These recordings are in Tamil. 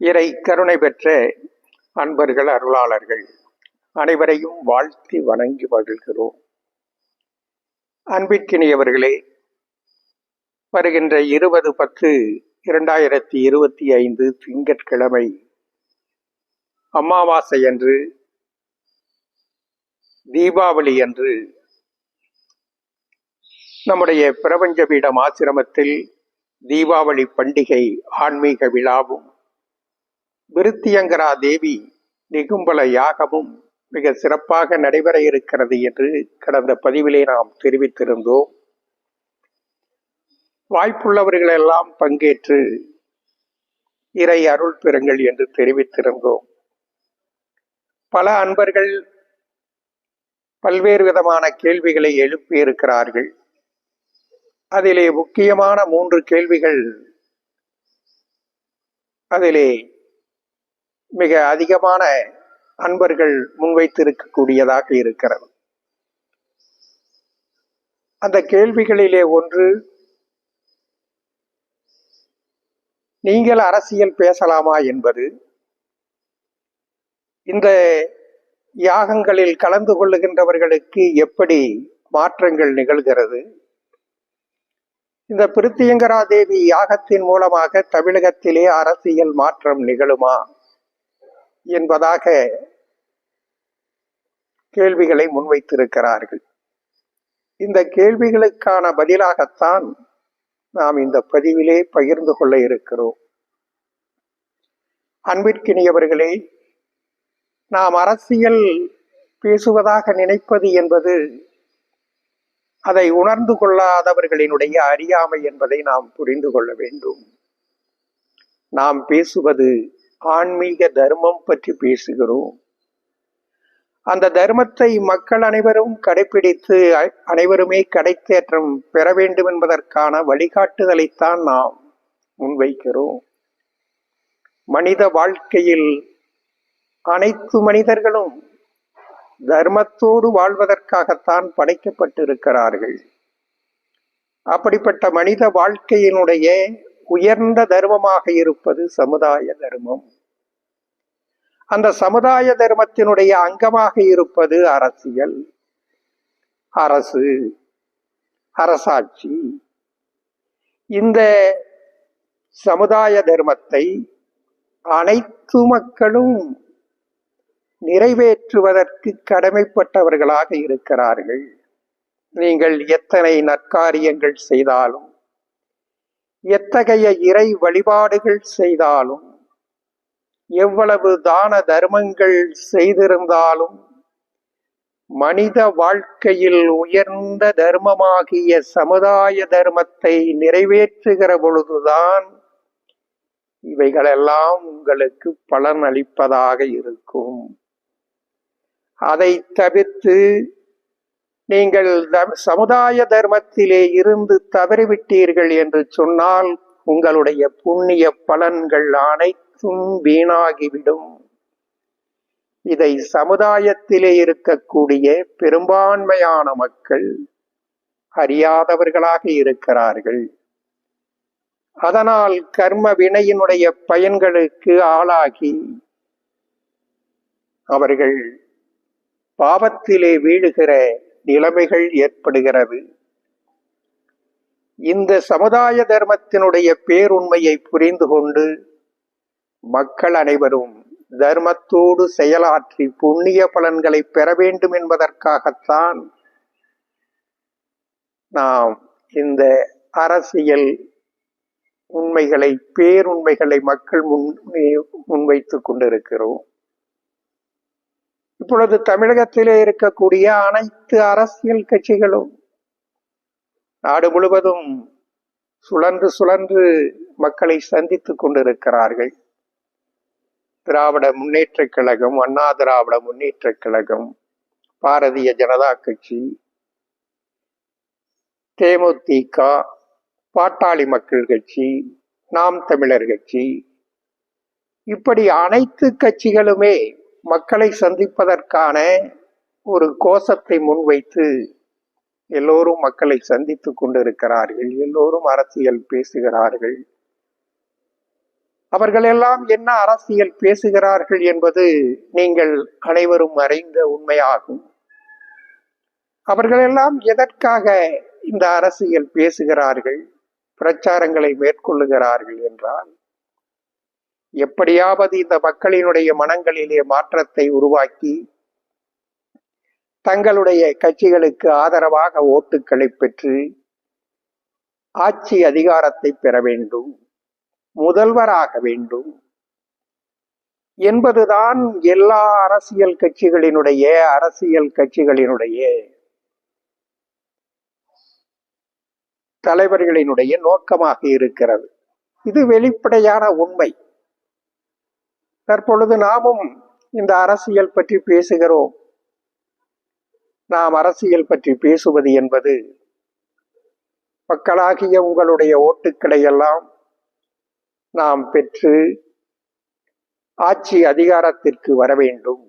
இறை கருணை பெற்ற அன்பர்கள் அருளாளர்கள் அனைவரையும் வாழ்த்தி வணங்கி மகிழ்கிறோம். அன்பிற்கினியவர்களே வருகின்ற இருபது பத்து இரண்டாயிரத்தி இருபத்தி ஐந்து திங்கட்கிழமை அமாவாசை அன்று தீபாவளி அன்று நம்முடைய பிரபஞ்ச பீடம் ஆசிரமத்தில் தீபாவளி பண்டிகை ஆன்மீக விழாவும் விருத்தியங்கரா தேவி நிகும்பல யாகமும் மிக சிறப்பாக நடைபெற இருக்கிறது என்று கடந்த பதிவிலே நாம் தெரிவித்திருந்தோம். வாய்ப்புள்ளவர்களெல்லாம் பங்கேற்று இறை அருள் பெறுங்கள் என்று தெரிவித்திருந்தோம். பல அன்பர்கள் பல்வேறு விதமான கேள்விகளை எழுப்பியிருக்கிறார்கள். அதிலே முக்கியமான மூன்று கேள்விகள் அதிலே மிக அதிகமான அன்பர்கள் முன்வைத்திருக்கக்கூடியதாக இருக்கிறது. அந்த கேள்விகளிலே ஒன்று நீங்கள் அரசியல் பேசலாமா என்பது இந்த யாகங்களில் கலந்து கொள்ளுகின்றவர்களுக்கு எப்படி மாற்றங்கள் நிகழ்கிறது? இந்த பிருத்தியங்கரா தேவி யாகத்தின் மூலமாக தமிழகத்திலே அரசியல் மாற்றம் நிகழுமா? என்பதாக கேள்விகளை முன்வைத்திருக்கிறார்கள். இந்த கேள்விகளுக்கான பதிலாகத்தான் நாம் இந்த பதிவிலே பகிர்ந்து கொள்ள இருக்கிறோம். அன்பிற்கினியவர்களே நாம் அரசியல் பேசுவதாக நினைப்பது என்பது அதை உணர்ந்து கொள்ளாதவர்களினுடைய அறியாமை என்பதை நாம் புரிந்து கொள்ள வேண்டும். நாம் பேசுவது ஆன்மீக தர்மம் பற்றி பேசுகிறோம். அந்த தர்மத்தை மக்கள் அனைவரும் கடைபிடித்து அனைவருமே கடைத்தேற்றம் பெற வேண்டும் என்பதற்கான வழிகாட்டுதலைத்தான் நாம் முன்வைக்கிறோம். மனித வாழ்க்கையில் அனைத்து மனிதர்களும் தர்மத்தோடு வாழ்வதற்காகத்தான் படைக்கப்பட்டிருக்கிறார்கள். அப்படிப்பட்ட மனித வாழ்க்கையினுடைய உயர்ந்த தர்மமாக இருப்பது சமுதாய தர்மம். அந்த சமுதாய தர்மத்தினுடைய அங்கமாக இருப்பது அரசியல் அரசு அரசாட்சி. இந்த சமுதாய தர்மத்தை அனைத்து மக்களும் நிறைவேற்றுவதற்கு கடமைப்பட்டவர்களாக இருக்கிறார்கள். நீங்கள் எத்தனை நற்காரியங்கள் செய்தாலும் எத்தகைய இறை வழிபாடுகள் செய்தாலும் எவ்வளவு தான தர்மங்கள் செய்திருந்தாலும் மனித வாழ்க்கையில் உயர்ந்த தர்மமாகிய சமுதாய தர்மத்தை நிறைவேற்றுகிற பொழுதுதான் இவைகளெல்லாம் உங்களுக்கு பலன் அளிப்பதாக இருக்கும். அதை தவிர்த்து நீங்கள் சமுதாய தர்மத்திலே இருந்து தவறிவிட்டீர்கள் என்று சொன்னால் உங்களுடைய புண்ணிய பலன்கள் அனைத்தும் வீணாகிவிடும். இதை சமுதாயத்திலே இருக்கக்கூடிய பெரும்பான்மையான மக்கள் அறியாதவர்களாக இருக்கிறார்கள். அதனால் கர்ம வினையினுடைய பயன்களுக்கு ஆளாகி அவர்கள் பாவத்திலே வீழுகிற நிலைமைகள் ஏற்படுகிறது. இந்த சமுதாய தர்மத்தினுடைய பேருண்மையை புரிந்து கொண்டு மக்கள் அனைவரும் தர்மத்தோடு செயலாற்றி புண்ணிய பலன்களை பெற வேண்டும் என்பதற்காகத்தான் நாம் இந்த அரசியல் உண்மைகளை பேருண்மைகளை மக்கள் முன் முன்வைத்துக் கொண்டிருக்கிறோம். இப்பொழுது தமிழகத்திலே இருக்கக்கூடிய அனைத்து அரசியல் கட்சிகளும் நாடு முழுவதும் சுழன்று சுழன்று மக்களை சந்தித்துக் கொண்டிருக்கிறார்கள். திராவிட முன்னேற்ற கழகம் அண்ணா திராவிட முன்னேற்ற கழகம் பாரதிய ஜனதா கட்சி தேமுதிக பாட்டாளி மக்கள் கட்சி நாம் தமிழர் கட்சி இப்படி அனைத்து கட்சிகளுமே மக்களை சந்திப்பதற்கான ஒரு கோஷத்தை முன்வைத்து எல்லோரும் மக்களை சந்தித்து கொண்டிருக்கிறார்கள். எல்லோரும் அரசியல் பேசுகிறார்கள். அவர்களெல்லாம் என்ன அரசியல் பேசுகிறார்கள் என்பது நீங்கள் அனைவரும் அறிந்த உண்மையாகும். அவர்களெல்லாம் எதற்காக இந்த அரசியல் பேசுகிறார்கள்? பிரச்சாரங்களை மேற்கொள்ளுகிறார்கள் என்றால் எப்படியாவது இந்த மக்களினுடைய மனங்களிலே மாற்றத்தை உருவாக்கி தங்களுடைய கட்சிகளுக்கு ஆதரவாக ஓட்டுக்களை பெற்று ஆட்சி அதிகாரத்தை பெற வேண்டும் முதல்வராக வேண்டும் என்பதுதான் எல்லா அரசியல் கட்சிகளினுடைய அரசியல் கட்சிகளினுடைய தலைவர்களினுடைய நோக்கமாக இருக்கிறது. இது வெளிப்படையான உண்மை. தற்பொழுது நாமும் இந்த அரசியல் பற்றி பேசுகிறோம். நாம் அரசியல் பற்றி பேசுவது என்பது மக்களாகிய உங்களுடைய ஓட்டுக்களை எல்லாம் நாம் பெற்று ஆட்சி அதிகாரத்திற்கு வர வேண்டும்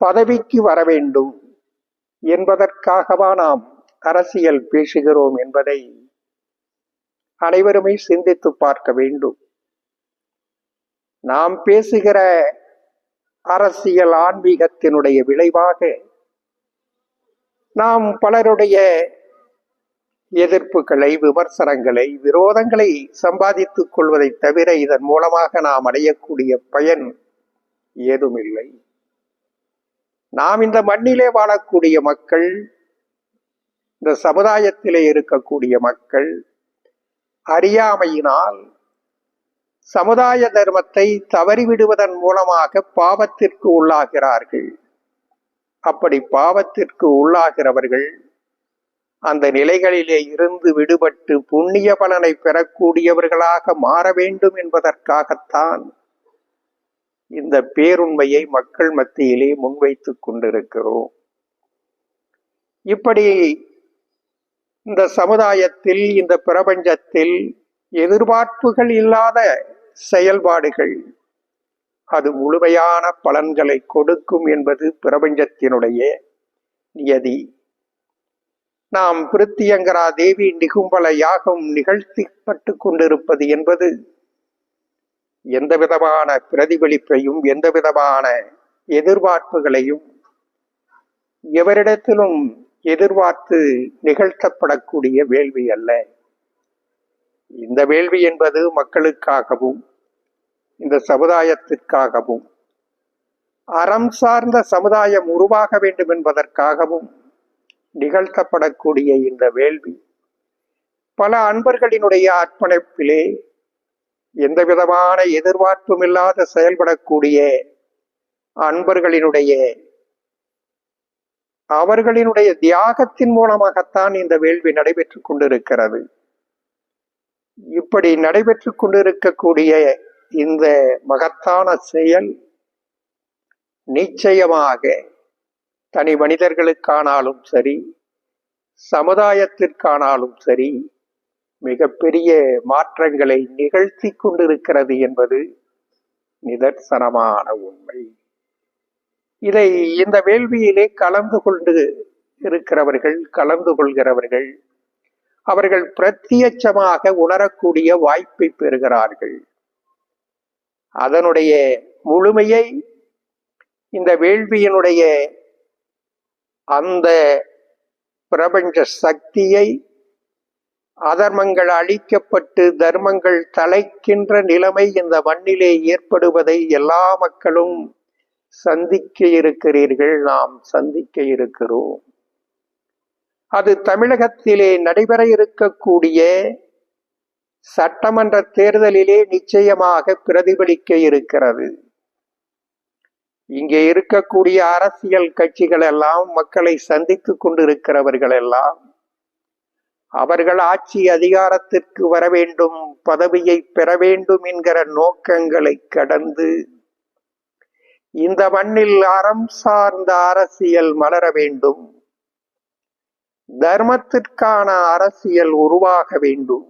பதவிக்கு வர வேண்டும் என்பதற்காகவா நாம் அரசியல் பேசுகிறோம் என்பதை அனைவருமே சிந்தித்து பார்க்க வேண்டும். நாம் பேசுகிற அரசியல் ஆன்மீகத்தினுடைய விளைவாக நாம் பலருடைய எதிர்ப்புகளை விமர்சனங்களை விரோதங்களை சம்பாதித்துக் கொள்வதை தவிர இதன் மூலமாக நாம் அடையக்கூடிய பயன் ஏதுமில்லை. நாம் இந்த மண்ணிலே வாழக்கூடிய மக்கள் இந்த சமுதாயத்திலே இருக்கக்கூடிய மக்கள் அறியாமையினால் சமுதாய தர்மத்தை தவறிவிடுவதன் மூலமாக பாவத்திற்கு உள்ளாகிறார்கள். அப்படி பாவத்திற்கு உள்ளாகிறவர்கள் அந்த நிலைகளிலே இருந்து விடுபட்டு புண்ணிய பலனை பெறக்கூடியவர்களாக மாற வேண்டும் என்பதற்காகத்தான் இந்த பேருண்மையை மக்கள் மத்தியிலே முன்வைத்துக் கொண்டிருக்கிறோம். இப்படி இந்த சமுதாயத்தில் இந்த பிரபஞ்சத்தில் எதிர்பார்ப்புகள் இல்லாத செயல்பாடுகள். அது முழுமையான பலன்களை கொடுக்கும் என்பது பிரபஞ்சத்தினுடைய நியதி. நாம் பிருத்தியங்கரா தேவி நிகும்பல யாகம் நிகழ்த்திப்பட்டு கொண்டிருப்பது என்பது எந்த விதமான பிரதிபலிப்பையும் எந்த விதமான எதிர்பார்ப்புகளையும் எவரிடத்திலும் எதிர்பார்த்து நிகழ்த்தப்படக்கூடிய வேள்வி அல்ல. இந்த வேள்வி என்பது மக்களுக்காகவும் இந்த சமுதாயத்திற்காகவும் அறம் சார்ந்த சமுதாயம் உருவாக வேண்டும் என்பதற்காகவும் நிகழ்த்தப்படக்கூடிய இந்த வேள்வி. பல அன்பர்களினுடைய அர்ப்பணிப்பிலே எந்த விதமான எதிர்பார்ப்பும் இல்லாத செயல்படக்கூடிய அன்பர்களினுடைய அவர்களினுடைய தியாகத்தின் மூலமாகத்தான் இந்த வேள்வி நடைபெற்றுக் கொண்டிருக்கிறது. இப்படி நடைபெற்று கொண்டிருக்கக்கூடிய இந்த மகத்தான செயல் நிச்சயமாக தனி மனிதர்களுக்கானாலும் சரி சமுதாயத்திற்கானாலும் சரி மிகப்பெரிய மாற்றங்களை நிகழ்த்தி கொண்டிருக்கிறது என்பது நிதர்சனமான உண்மை. இதை இந்த வேள்வியிலே கலந்து கொண்டு இருக்கிறவர்கள் கலந்து கொள்கிறவர்கள் அவர்கள் பிரத்யட்சமாக உணரக்கூடிய வாய்ப்பை பெறுகிறார்கள். அதனுடைய முழுமையை இந்த வேள்வியினுடைய அந்த பிரபஞ்ச சக்தியை அதர்மங்கள் அழிக்கப்பட்டு தர்மங்கள் தலைக்கின்ற நிலைமை இந்த மண்ணிலே ஏற்படுவதை எல்லா மக்களும் சந்திக்க இருக்கிறீர்கள் நாம் சந்திக்க இருக்கிறோம். அது தமிழகத்திலே நடைபெற இருக்கக்கூடிய சட்டமன்ற தேர்தலிலே நிச்சயமாக பிரதிபலிக்க இருக்கிறது. இங்கே இருக்கக்கூடிய அரசியல் கட்சிகள் எல்லாம் மக்களை சந்தித்து கொண்டிருக்கிறவர்கள் எல்லாம் அவர்கள் ஆட்சி அதிகாரத்திற்கு வர வேண்டும் பதவியை பெற வேண்டும் என்கிற நோக்கங்களை கடந்து இந்த மண்ணில் அறம் சார்ந்த அரசியல் மலர வேண்டும். தர்மத்திற்கான அரசியல் உருவாக வேண்டும்.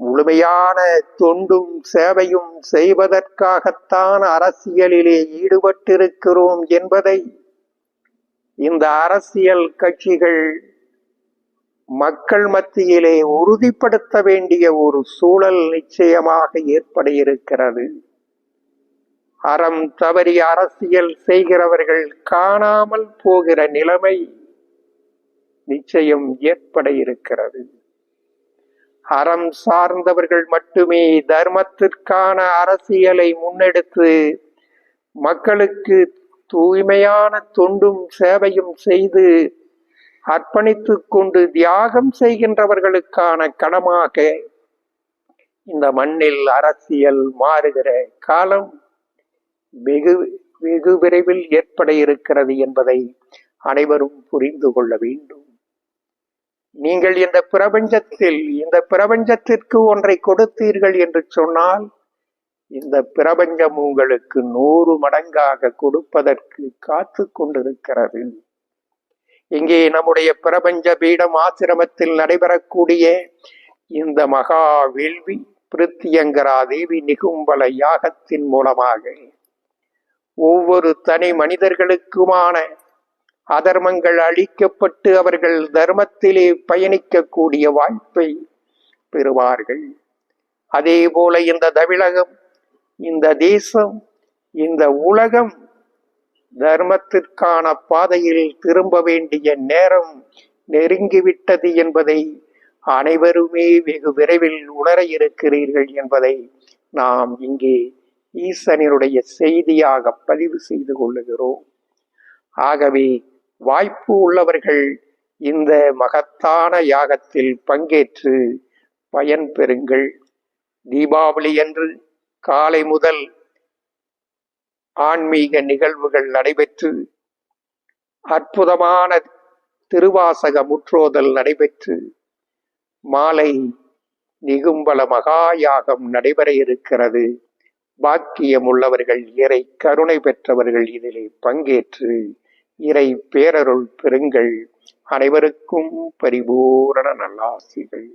முழுமையான தொண்டும் சேவையும் செய்வதற்காகத்தான் அரசியலிலே ஈடுபட்டிருக்கிறோம் என்பதை இந்த அரசியல் கட்சிகள் மக்கள் மத்தியிலே உறுதிப்படுத்த வேண்டிய ஒரு சூழல் நிச்சயமாக ஏற்பட இருக்கிறது அறம் தவறி அரசியல் செய்கிறவர்கள் காணாமல் போகிற நிலைமை நிச்சயம் ஏற்பட இருக்கிறது. அறம் சார்ந்தவர்கள் மட்டுமே தர்மத்திற்கான அரசியலை முன்னெடுத்து மக்களுக்கு தூய்மையான தொண்டும் சேவையும் செய்து அர்ப்பணித்துக் கொண்டு தியாகம் செய்கின்றவர்களுக்கான கடமாக இந்த மண்ணில் அரசியல் மாறுகிற காலம் வெகு வெகு விரைவில் ஏற்பட இருக்கிறது என்பதை அனைவரும் புரிந்து கொள்ள வேண்டும். நீங்கள் இந்த பிரபஞ்சத்தில் இந்த பிரபஞ்சத்திற்கு ஒன்றை கொடுத்தீர்கள் என்று சொன்னால் இந்த பிரபஞ்சம் உங்களுக்கு நூறு மடங்காக கொடுப்பதற்கு காத்து கொண்டிருக்கிறது. இங்கே நம்முடைய பிரபஞ்ச பீடம் ஆசிரமத்தில் நடைபெறக்கூடிய இந்த மகா வேள்வி பிரித்தியங்கரா தேவி நிகும்பல யாகத்தின் மூலமாக ஒவ்வொரு தனி மனிதர்களுக்குமான அதர்மங்கள் அழிக்கப்பட்டு அவர்கள் தர்மத்திலே பயணிக்கக்கூடிய வாய்ப்பை பெறுவார்கள். அதே போல இந்த தமிழகம் இந்த தேசம் இந்த உலகம் தர்மத்திற்கான பாதையில் திரும்ப வேண்டிய நேரம் நெருங்கிவிட்டது என்பதை அனைவருமே வெகு விரைவில் உணர இருக்கிறீர்கள் என்பதை நாம் இங்கே ஈசனினுடைய செய்தியாக பதிவு செய்து கொள்ளுகிறோம். ஆகவே வாய்ப்பு உள்ளவர்கள் இந்த மகத்தான யாகத்தில் பங்கேற்று பயன் பெறுங்கள். தீபாவளி அன்று காலை முதல் ஆன்மீக நிகழ்வுகள் நடைபெற்று அற்புதமான திருவாசக முற்றோதல் நடைபெற்று மாலை நிகும்பல மகாயாகம் நடைபெற இருக்கிறது. பாக்கியம் உள்ளவர்கள் இறை கருணை பெற்றவர்கள் இதிலே பங்கேற்று இறை பேரருள் பெறுங்கள். அனைவருக்கும் பரிபூரண நல்லாசிகள்.